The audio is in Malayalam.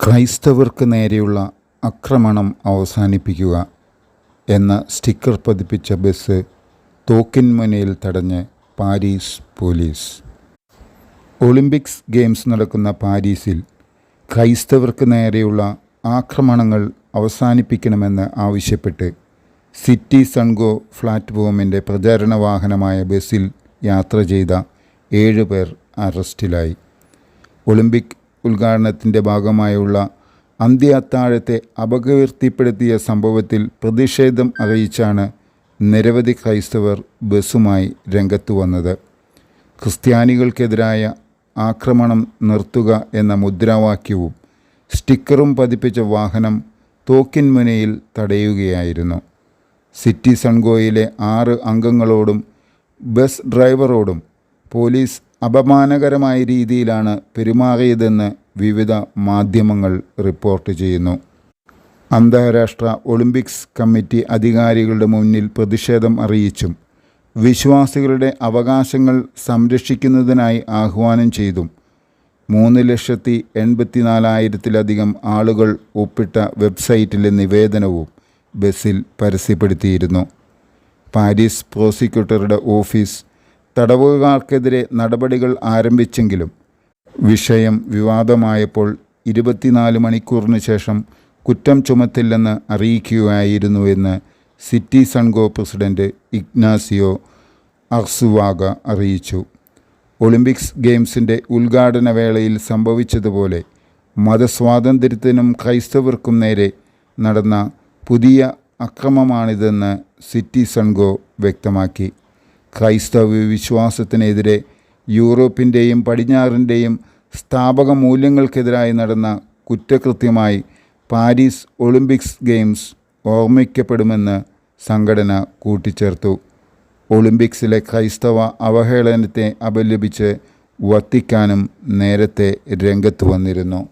ക്രൈസ്തവർക്ക് നേരെയുള്ള ആക്രമണം അവസാനിപ്പിക്കുക എന്ന സ്റ്റിക്കർ പതിപ്പിച്ച ബസ് തോക്കിൻമുനയിൽ തടഞ്ഞ് പാരീസ് പോലീസ്. ഒളിമ്പിക്സ് ഗെയിംസ് നടക്കുന്ന പാരീസിൽ ക്രൈസ്തവർക്ക് നേരെയുള്ള ആക്രമണങ്ങൾ അവസാനിപ്പിക്കണമെന്ന് ആവശ്യപ്പെട്ട് സിറ്റി സൺഗോ പ്ലാറ്റ്ഫോമിന്റെ പ്രചാരണ വാഹനമായ ബസ്സിൽ യാത്ര ചെയ്ത ഏഴ് പേർ അറസ്റ്റിലായി. ഒളിമ്പിക് ഉദ്ഘാടനത്തിന്റെ ഭാഗമായുള്ള അന്ത്യ അത്താഴത്തെ അപകീർത്തിപ്പെടുത്തിയ സംഭവത്തിൽ പ്രതിഷേധം അറിയിച്ചാണ് നിരവധി ക്രൈസ്തവർ ബസ്സുമായി രംഗത്തു വന്നത്. ക്രിസ്ത്യാനികൾക്കെതിരായ ആക്രമണം നിർത്തുക എന്ന മുദ്രാവാക്യവും സ്റ്റിക്കറും പതിപ്പിച്ച വാഹനം തോക്കിൻമുനയിൽ തടയുകയായിരുന്നു. സിറ്റി സൺഗോയിലെ ആറ് അംഗങ്ങളോടും ബസ് ഡ്രൈവറോടും പോലീസ് അപമാനകരമായ രീതിയിലാണ് പെരുമാറിയതെന്ന് വിവിധ മാധ്യമങ്ങൾ റിപ്പോർട്ട് ചെയ്യുന്നു. അന്താരാഷ്ട്ര ഒളിമ്പിക്സ് കമ്മിറ്റി അധികാരികളുടെ മുന്നിൽ പ്രതിഷേധം അറിയിച്ചും വിശ്വാസികളുടെ അവകാശങ്ങൾ സംരക്ഷിക്കുന്നതിനായി ആഹ്വാനം ചെയ്തും മൂന്ന് ലക്ഷത്തി എൺപത്തിനാലായിരത്തിലധികം ആളുകൾ ഒപ്പിട്ട വെബ്സൈറ്റിലെ നിവേദനവും ബസ്സിൽ പരസ്യപ്പെടുത്തിയിരുന്നു. പാരീസ് പ്രോസിക്യൂട്ടറുടെ ഓഫീസ് തടവുകാർക്കെതിരെ നടപടികൾ ആരംഭിച്ചെങ്കിലും വിഷയം വിവാദമായപ്പോൾ ഇരുപത്തിനാല് മണിക്കൂറിന് ശേഷം കുറ്റം ചുമത്തില്ലെന്ന് അറിയിക്കുകയായിരുന്നുവെന്ന് സിറ്റി സൺഗോ പ്രസിഡന്റ് ഇഗ്നാസിയോ അർസുവാഗ അറിയിച്ചു. ഒളിമ്പിക്സ് ഗെയിംസിന്റെ ഉദ്ഘാടന വേളയിൽ സംഭവിച്ചതുപോലെ മതസ്വാതന്ത്ര്യത്തിനും ക്രൈസ്തവർക്കും നേരെ നടന്ന പുതിയ അക്രമമാണിതെന്ന് സിറ്റി സൺഗോ വ്യക്തമാക്കി. ക്രൈസ്തവ വിശ്വാസത്തിനെതിരെ യൂറോപ്പിന്റെയും പടിഞ്ഞാറിന്റെയും സ്ഥാപക മൂല്യങ്ങൾക്കെതിരായി നടന്ന കുറ്റകൃത്യമായി പാരീസ് ഒളിമ്പിക്സ് ഗെയിംസ് ഓർമ്മിക്കപ്പെടുമെന്ന് സംഘടന കൂട്ടിച്ചേർത്തു. ഒളിമ്പിക്സിലെ ക്രൈസ്തവ അവഹേളനത്തെ അപലപിച്ച് വത്തിക്കാനും നേരത്തെ രംഗത്ത് വന്നിരുന്നു.